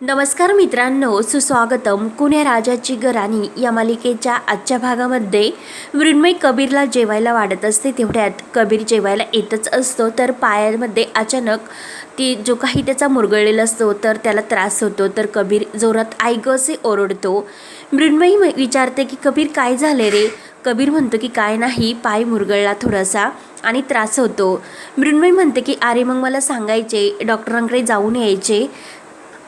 नमस्कार मित्रांनो सुस्वागतम. कुण्या राजाची गराणी या मालिकेच्या आजच्या भागामध्ये मृण्मय कबीरला जेवायला वाढत असते. तेवढ्यात कबीर जेवायला येतच असतो. तर पायामध्ये अचानक ती जो काही त्याचा मुरगळलेला असतो तर त्याला त्रास होतो. तर कबीर जोरात आई असे ओरडतो. मृण्मयी विचारते की कबीर काय झाले रे? कबीर म्हणतो की काय नाही पाय मुरगळला थोडासा आणि त्रास होतो. मृण्मयी म्हणते की अरे मग मला सांगायचे. डॉक्टरांकडे जाऊन यायचे.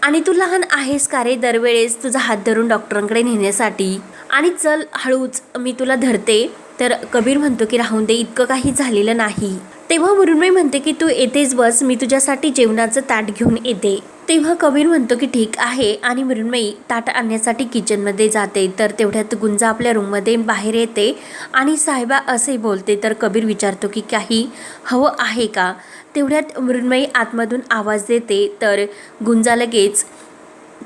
आणि तू लहान आहेस का रे दरवेळेस तुझा हात धरून डॉक्टरांकडे नेण्यासाठी? आणि चल हळूच मी तुला धरते. तर कबीर म्हणतो की राहून दे इतकं काही झालेलं नाही. तेव्हा मुरुणमयी म्हणते की तू येतेच बस मी तुझ्यासाठी जेवणाचं ताट घेऊन येते. तेव्हा कबीर म्हणतो की ठीक आहे. आणि मृण्मयी ताट आणण्यासाठी किचनमध्ये जाते. तर तेवढ्यात गुंजा आपल्या रूममध्ये बाहेर येते. आणि साहेबा असे बोलते. तर कबीर विचारतो की काही हवं आहे का? तेवढ्यात मृण्मयी आतमधून आवाज देते तर गुंजा लगेच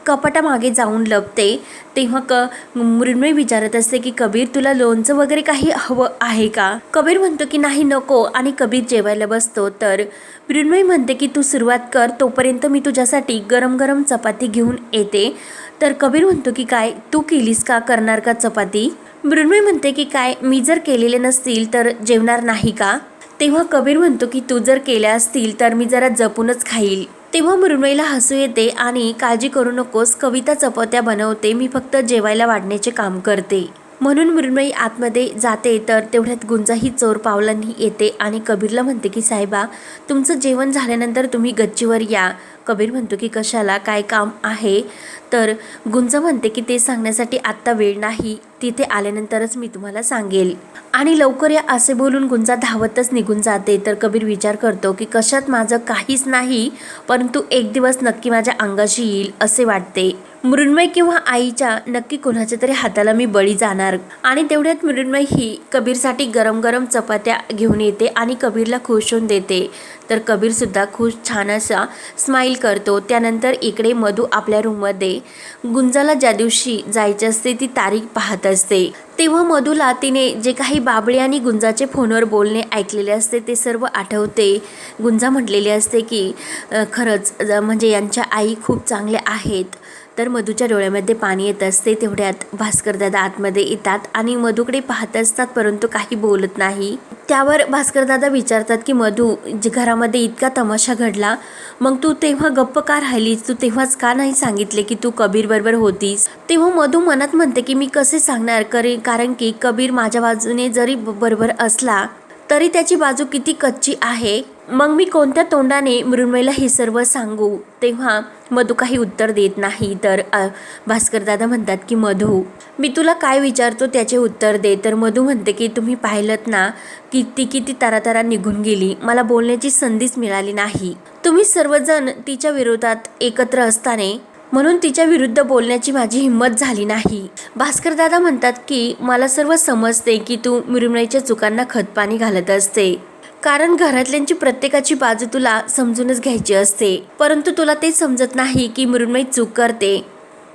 कपाटामागे जाऊन लपते. तेव्हा क मृण्मयी विचारत असते की कबीर तुला लोणचं वगैरे काही हवं आहे का? कबीर म्हणतो की नाही नको. आणि कबीर जेवायला बसतो तर मृण्मयी म्हणते की तू सुरुवात कर तोपर्यंत मी तुझ्यासाठी गरम गरम चपाती घेऊन येते. तर कबीर म्हणतो की काय तू केलीस का? करणार का चपाती? मृण्मयी म्हणते की काय मी जर केलेले नसतील तर जेवणार नाही का? तेव्हा कबीर म्हणतो की तू जर केल्या असतील तर मी जरा जपूनच खाईल. तेव्हा मृण्मयीला हसू येते आणि काळजी करू नकोस कविता चपात्या बनवते मी फक्त जेवायला वाढण्याचे काम करते. म्हणून मृण्मयी आतमध्ये जाते तर तेवढ्यात गुंजाही चोर पावलांनी येते आणि कबीरला म्हणते की साहेबा तुमचं जेवण झाल्यानंतर तुम्ही गच्चीवर या. कबीर म्हणतो की कशाला काय काम आहे? तर गुंज म्हणते की ते सांगण्यासाठी आत्ता वेळ नाही. तिथे आल्यानंतरच मी तुम्हाला सांगेल. आणि लवकर या असे बोलून गुंजा धावतच निघून जाते. तर कबीर विचार करतो की कशात माझं काहीच नाही परंतु एक दिवस नक्की माझ्या अंगाशी येईल असे वाटते. मृण्मय किंवा आईच्या नक्की कोणाच्या तरी हाताला मी बळी जाणार. आणि तेवढ्यात मृण्मय ही कबीरसाठी गरम गरम चपात्या घेऊन येते आणि कबीरला खुश होऊन देते. तर कबीरसुद्धा खुश छान असा स्माईल करतो. त्यानंतर इकडे मधू आपल्या रूममध्ये गुंजाला ज्या दिवशी जायचे असते ती तारीख पाहत असते. तेव्हा मधूला तिने जे काही बाबळे आणि गुंजाचे फोनवर बोलणे ऐकलेले असते ते सर्व आठवते. गुंजा म्हटलेली असते की खरंच म्हणजे यांच्या आई खूप चांगल्या आहेत. तर मधूच्या डोळ्यामध्ये पाणी येत असते तेवढ्यात भास्करदादा आतमध्ये येतात आणि मधूकडे पाहत असतात परंतु काही बोलत नाही. त्यावर भास्करदादा विचारतात की मधू जे घरामध्ये इतका तमाशा घडला मग तू तेव्हा गप्प का राहिलीस? तू तेव्हाच का नाही सांगितले की तू कबीर बरोबर होतीस? तेव्हा मधू मनात म्हणते की मी कसे सांगणार? करे कारण की कबीर माझ्या बाजूने जरी ब- बरोबर असला तरी त्याची बाजू किती कच्ची आहे? मग मी कोणत्या तोंडाने मृण्मयीला हे सर्व सांगू? तेव्हा मधू काही उत्तर देत नाही. तर भास्करदादा म्हणतात की मधू मी तुला काय विचारतो त्याचे उत्तर दे. तर मधू म्हणते की तुम्ही पाहिलं ना की ती किती तारातारा निघून गेली. मला बोलण्याची संधीच मिळाली नाही. तुम्ही सर्वजण तिच्या विरोधात एकत्र असताना म्हणून तिच्या विरुद्ध बोलण्याची माझी हिंमत झाली नाही. भास्करदादा म्हणतात की मला सर्व समजते की तू मृण्मयीच्या चुकांना खतपाणी घालत असते. कारण घरातल्यांची प्रत्येकाची बाजू तुला समजूनच घ्यायची असते. परंतु तुला ते समजत नाही की मृण्मयी चूक करते.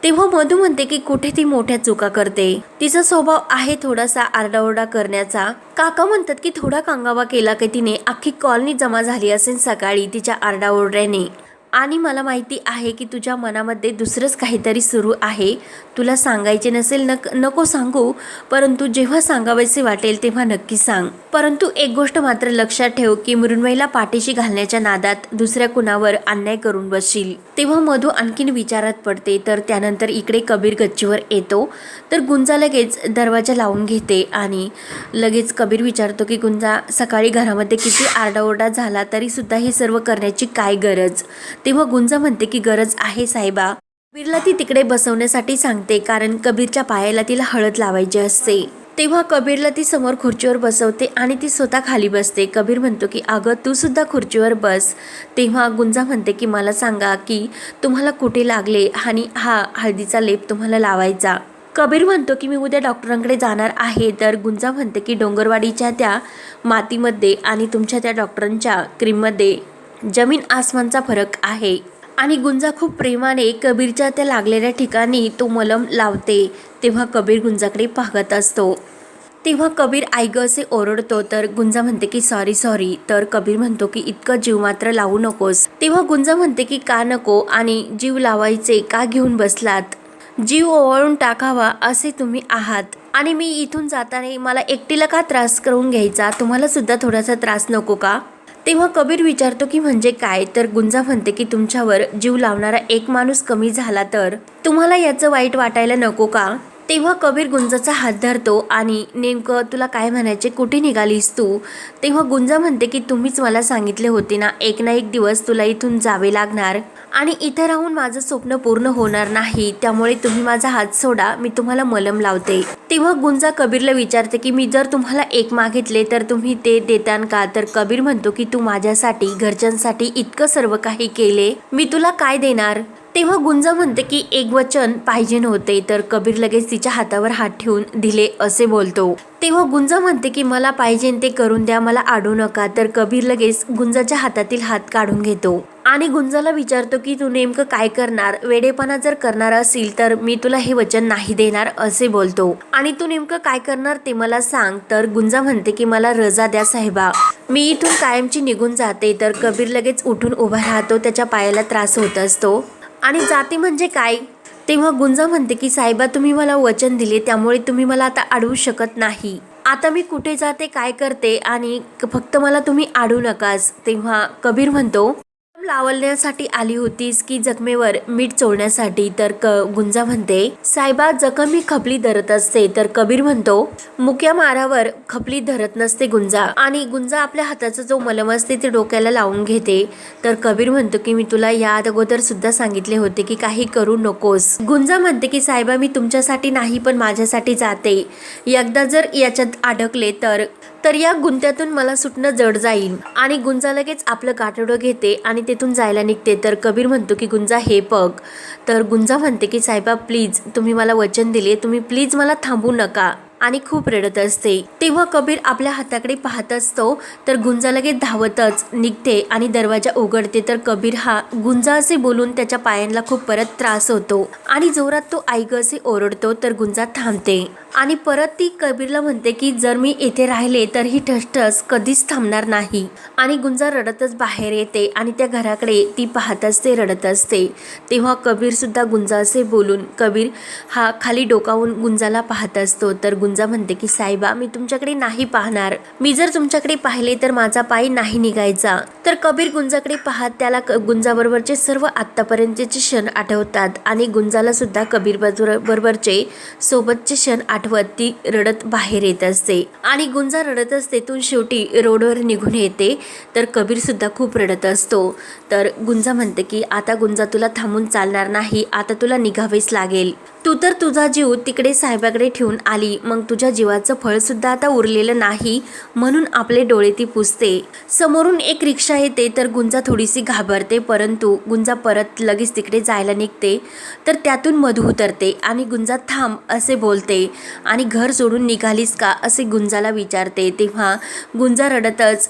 तेव्हा मधू म्हणते की कुठे ती मोठ्या चुका करते. तिचा स्वभाव आहे थोडासा आरडाओरडा करण्याचा. काका म्हणतात की थोडा कांगावा केला की तिने अख्खी कॉलनी जमा झाली असेल सकाळी तिच्या आरडाओरड्याने. आणि मला माहिती आहे की तुझ्या मनामध्ये दुसरंच काहीतरी सुरू आहे. तुला सांगायचे नसेल नक नको सांगू परंतु जेव्हा सांगावेसे वाटेल तेव्हा नक्की सांग. परंतु एक गोष्ट मात्र लक्षात ठेव की मृण्मयीला पाठीशी घालण्याच्या नादात दुसऱ्या कुणावर अन्याय करून बसशील. तेव्हा मधू आणखीन विचारात पडते तर त्यानंतर इकडे कबीर गच्चीवर येतो. तर गुंजा लगेच दरवाजा लावून घेते आणि लगेच कबीर विचारतो की गुंजा सकाळी घरामध्ये किती आरडाओरडा झाला तरीसुद्धा हे सर्व करण्याची काय गरज? तेव्हा गुंजा म्हणते की गरज आहे साहेबा. कबीरला ती तिकडे बसवण्यासाठी सांगते कारण कबीरच्या पायाला तिला हळद लावायची असते. तेव्हा कबीरला ती समोर खुर्चीवर बसवते आणि ती स्वतः खाली बसते. कबीर म्हणतो की अगं तू सुद्धा खुर्चीवर बस. तेव्हा गुंजा म्हणते की मला सांगा की तुम्हाला कुठे लागले? आणि हा हळदीचा लेप तुम्हाला लावायचा. कबीर म्हणतो की मी उद्या डॉक्टरांकडे जाणार आहे. तर गुंजा म्हणते की डोंगरवाडीच्या त्या मातीमध्ये आणि तुमच्या त्या डॉक्टरांच्या क्रीममध्ये जमीन आसमानचा फरक आहे. आणि गुंजा खूप प्रेमाने कबीरच्या त्या लागलेल्या ठिकाणी तो मलम लावते तेव्हा कबीर गुंजाकडे पाहत असतो. तेव्हा कबीर आईगं असे ओरडतो तर गुंजा म्हणते की सॉरी सॉरी. तर कबीर म्हणतो की इतकं जीव मात्र लावू नकोस. तेव्हा गुंजा म्हणते की का नको? आणि जीव लावायचे का घेऊन बसलात? जीव ओवाळून टाकावा असे तुम्ही आहात. आणि मी इथून जाताना मला एकटीला का त्रास करून घ्यायचा? तुम्हाला सुद्धा थोडासा त्रास नको का? तेव्हा कबीर विचारतो की म्हणजे काय? तर गुंजा म्हणते की तुमच्यावर जीव लावणारा एक माणूस कमी झाला तर? तुम्हाला याचं वाईट वाटायला नको का? तेव्हा कबीर गुंजाचा हात धरतो आणि नेमकं तुला काय म्हणायचे कुठे निघालीस तू? तेव्हा गुंजा म्हणते की तुम्हीच मला सांगितले होते ना एक ना एक दिवस तुला इथून जावे लागणार आणि इथे राहून माझं स्वप्न पूर्ण होणार नाही त्यामुळे तुम्ही माझा हात सोडा मी तुम्हाला मलम लावते. तेव्हा गुंजा कबीरला विचारते की मी जर तुम्हाला एक मागितले तर तुम्ही ते देतान का? तर कबीर म्हणतो की तू माझ्यासाठी घरच्यांसाठी इतकं सर्व काही केले. मी तुला काय देणार? तेव्हा गुंजा म्हणते की एक वचन पाहिजे नव्हते तर कबीर लगेच तिच्या हातावर हात ठेवून दिले असे बोलतो. तेव्हा गुंजा म्हणते की मला पाहिजे ते करून द्या मला आडू नका तर कबीर लगेच गुंजाच्या हातातील हात काढून घेतो. आणि गुंजाला विचारतो की तू नेमकं काय करणार? वेडेपणा जर करणार असेल तर मी तुला हे वचन नाही देणार असे बोलतो. आणि तू नेमकं काय करणार ते मला सांग तर गुंजा म्हणते की मला रजा द्या साहेबा. मी इथून कायमची निघून जाते तर कबीर लगेच उठून उभा राहतो त्याच्या पायाला त्रास होत असतो. आणि जाती म्हणजे काय? तेव्हा गुंजा म्हणते की साहेबा तुम्ही मला वचन दिले त्यामुळे तुम्ही मला आता अडवू शकत नाही. आता मी कुठे जाते काय करते आणि फक्त मला तुम्ही आडू नकाच तेव्हा कबीर म्हणतो लावण्यासाठी आली होतीस की जखमेवर मीठ चोळण्यासाठी? तर क गुंजा म्हणते साहेबा जखम ही खपली धरत असते. तर कबीर म्हणतो मुक्या मारावर खपली धरत नसते गुंजा. आणि गुंजा आपल्या हाताचा जो मलम असते ते डोक्याला लावून घेते. तर कबीर म्हणतो की मी तुला या अगोदर सुद्धा सांगितले होते की काही करू नकोस. गुंजा म्हणते की साहेबा मी तुमच्यासाठी नाही पण माझ्यासाठी जाते. एकदा जर याच्यात अडकले तर तर या गुंत्यातून मला सुटणं जड जाईल आणि गुंजा लगेच आपलं काटोडं घेते आणि तेथून जायला निघते. तर कबीर म्हणतो की गुंजा हे बघ. तर गुंजा म्हणते की साहेबा प्लीज तुम्ही मला वचन दिले. तुम्ही प्लीज मला थांबू नका. आणि खूप रडत असते. तेव्हा कबीर आपल्या हाताकडे पाहत असतो तर गुंजा लगेच धावतच निघते आणि दरवाजा उघडते तर कबीर हा गुंजा असे बोलून त्याच्या पायांना खूप परत त्रास होतो. आणि जोरात तो आईग असे ओरडतो तर गुंजा थांबते. आणि परत ती कबीरला म्हणते की जर मी येथे राहिले तर ही ठसठस कधीच थांबणार नाही. आणि गुंजा रडतच बाहेर येते आणि त्या घराकडे ती पाहत असते रडत असते. तेव्हा कबीर सुद्धा गुंजा असे बोलून कबीर हा खाली डोकावून गुंजाला पाहत असतो. तर गुंजा गुंजा म्हणते की साईबा मी तुमच्याकडे नाही पाहणार. मी जर तुमच्याकडे पाहिले तर माझा पाय नाही निघायचा. तर कबीर गुंजाकडे पाहत त्याला क- गुंजाबरोबरचे सर्व आत्तापर्यंतचे क्षण आठवतात आणि गुंजाला सुद्धा कबीर बरोबरचे सोबतचे क्षण आठवत ती रडत बाहेर येत असते. आणि गुंजा रडत असते तून शेवटी रोडवर निघून येते तर कबीर सुद्धा खूप रडत असतो. तर गुंजा म्हणते की आता गुंजा तुला थांबून चालणार नाही आता तुला निघावेच लागेल. तू तर तुझा जीव तिकडे साहेबाकडे ठेवून आली मग तुझ्या जीवाचं फळसुद्धा आता उरलेलं नाही म्हणून आपले डोळे ती पुसते. समोरून एक रिक्षा येते तर गुंजा थोडीशी घाबरते परंतु गुंजा परत लगेच तिकडे जायला निघते. तर त्यातून मधू उतरते आणि गुंजा थांब असे बोलते. आणि घर सोडून निघालीस का असे गुंजाला विचारते. तेव्हा गुंजा रडतच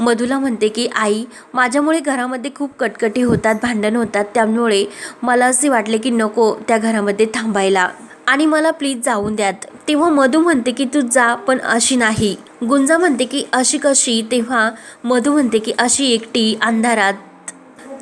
मधूला म्हणते की आई माझ्यामुळे घरामध्ये खूप कटकटी होतात भांडण होतात त्यामुळे मला असे वाटले की नको त्या घरामध्ये थांबायला. आणि मला प्लीज जाऊन द्यात. तेव्हा मधू म्हणते की तू जा पण अशी नाही. गुंजा म्हणते की अशी कशी? तेव्हा मधू म्हणते की अशी एकटी अंधारात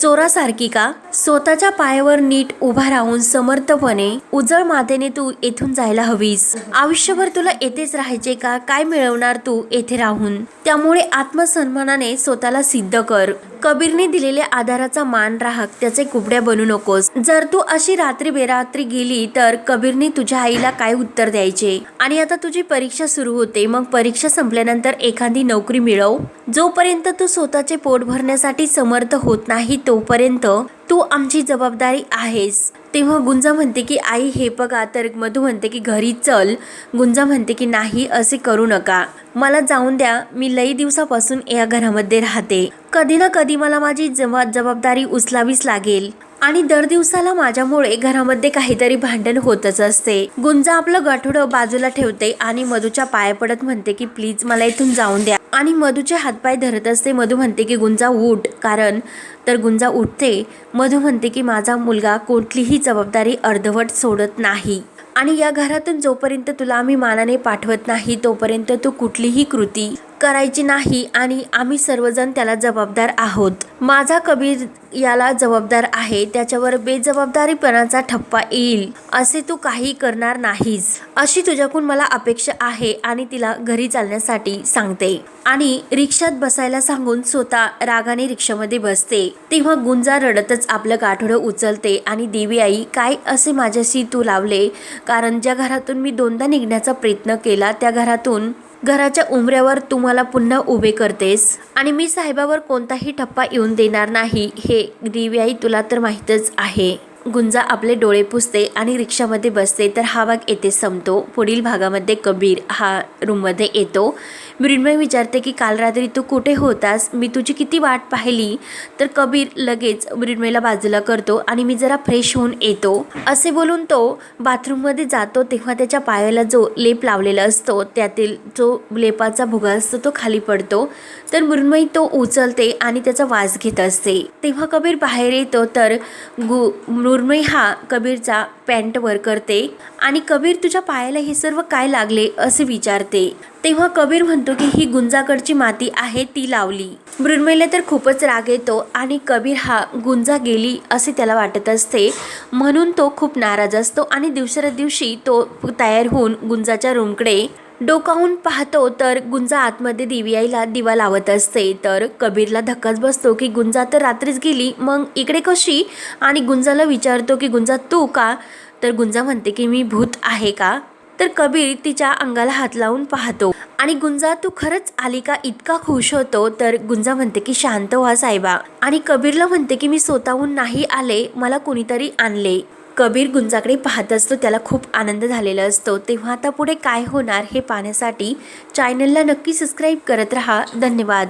चोरासारखी का? स्वतःच्या पायावर नीट उभा राहून समर्थपणे उजळ मातेने तू येथून जायला हवीस. आयुष्यभर तुला येथेच राहायचे का? काय मिळवणार तू येथे राहून? त्यामुळे आत्मसन्मानाने स्वतःला सिद्ध कर. कबीरने दिलेल्या आधाराचा मान राहक त्याचे कुबड्या बनू नकोस. जर तू अशी रात्री बेरात्री गेली तर कबीरने तुझ्या आईला काय उत्तर द्यायचे? आणि आता तुझी परीक्षा सुरू होते मग परीक्षा संपल्यानंतर एखादी नोकरी मिळव. जोपर्यंत तू स्वतःचे पोट भरण्यासाठी समर्थ होत नाही तोपर्यंत तू आमची जबाबदारी आहेस. तेव्हा गुंजा म्हणते की आई हे बघा तर मधू म्हणते की घरी चल. गुंजा म्हणते की नाही असे करू नका. मला जाऊन द्या. मी लई दिवसापासून या घरामध्ये राहते. कधी ना कधी मला माझी जबा जबाबदारी उचलावीच लागेल. आणि दर दिवसाला माझ्यामुळे घरामध्ये काहीतरी भांडण होतच असते. गुंजा आपलं गाठोडं बाजूला ठेवते आणि मधूच्या पाया पडत म्हणते की प्लीज मला इथून जाऊन द्या. आणि मधूचे हातपाय धरत असते. मधू म्हणते की गुंजा उठ. कारण तर गुंजा उठते. मधू म्हणते की माझा मुलगा कुठलीही जबाबदारी अर्धवट सोडत नाही. आणि या घरातून जोपर्यंत तुला आम्ही मानाने पाठवत नाही तोपर्यंत तू कुठलीही कृती करायची नाही आणि आम्ही सर्वजण त्याला जबाबदार आहोत. माझा कबीर याला जबाबदार आहे त्याच्यावर बेजबाबदारीपणाचा ठप्पा येईल असे तू काही करणार नाहीस. अशी तुझ्याकडून मला अपेक्षा आहे आणि तिला घरी चालण्यासाठी सांगते. आणि रिक्षात बसायला सांगून स्वतः रागाने रिक्षामध्ये बसते. तेव्हा गुंजा रडतच आपलं गाठोडं उचलते आणि देवी आई काय असे माझ्याशी तू लावले? कारण ज्या घरातून मी दोनदा निघण्याचा प्रयत्न केला त्या घरातून घराच्या उमऱ्यावर तुम्हाला पुन्हा उभे करतेस. आणि मी साहेबावर कोणताही ठप्पा येऊन देणार नाही हे दिव्याई आई तुला तर माहीतच आहे. गुंजा आपले डोळे पुसते आणि रिक्षामध्ये बसते तर हा भाग येथे संपतो. पुढील भागामध्ये कबीर हा रूममध्ये येतो. मृण्मय विचारते की काल रात्री तू कुठे होतास? मी तुझी किती वाट पाहिली? तर कबीर लगेच मृण्मयला बाजूला करतो आणि मी जरा फ्रेश होऊन येतो. असे बोलून तो बाथरूममध्ये जातो तेव्हा त्याच्या पायाला जो लेप लावलेला असतो त्यातील जो लेपाचा भुगा असतो तो खाली पडतो. तर मृण्मयी तो उचलते आणि त्याचा वास घेत असते. तेव्हा कबीर बाहेर येतो तर गु मृण्मयी हा कबीरचा पॅन्टवर करते. आणि कबीर तुझ्या पायाला हे सर्व काय लागले असे विचारते. तेव्हा कबीर म्हणतो की ही गुंजाकडची माती आहे ती लावली. मृण्मयला तर खूपच राग येतो आणि कबीर हा गुंजा गेली असे त्याला वाटत असते. म्हणून तो खूप नाराज असतो आणि दिवसऱ्या दिवशी तो तयार होऊन गुंजाच्या रूमकडे डोकावून पाहतो तर गुंजा आतमध्ये दिव्याईला दिवा लावत असते. तर कबीरला धक्काच बसतो की गुंजा तर रात्रीच गेली मग इकडे कशी? आणि गुंजाला विचारतो की गुंजा तू का? तर गुंजा म्हणते की मी भूत आहे का? तर कबीर तिच्या अंगाला हात लावून पाहतो. आणि गुंजा तू खरंच आली का? इतका खुश होतो? तर गुंजा म्हणते की शांत व्हा साहेबा आणि कबीरला म्हणते की मी स्वतःहून नाही आले मला कुणीतरी आणले. कबीर गुंजाकडे पाहत असतो त्याला खूप आनंद झालेला असतो. तेव्हा आता पुढे काय होणार हे पाहण्यासाठी चॅनलला नक्की सबस्क्राईब करत राहा. धन्यवाद.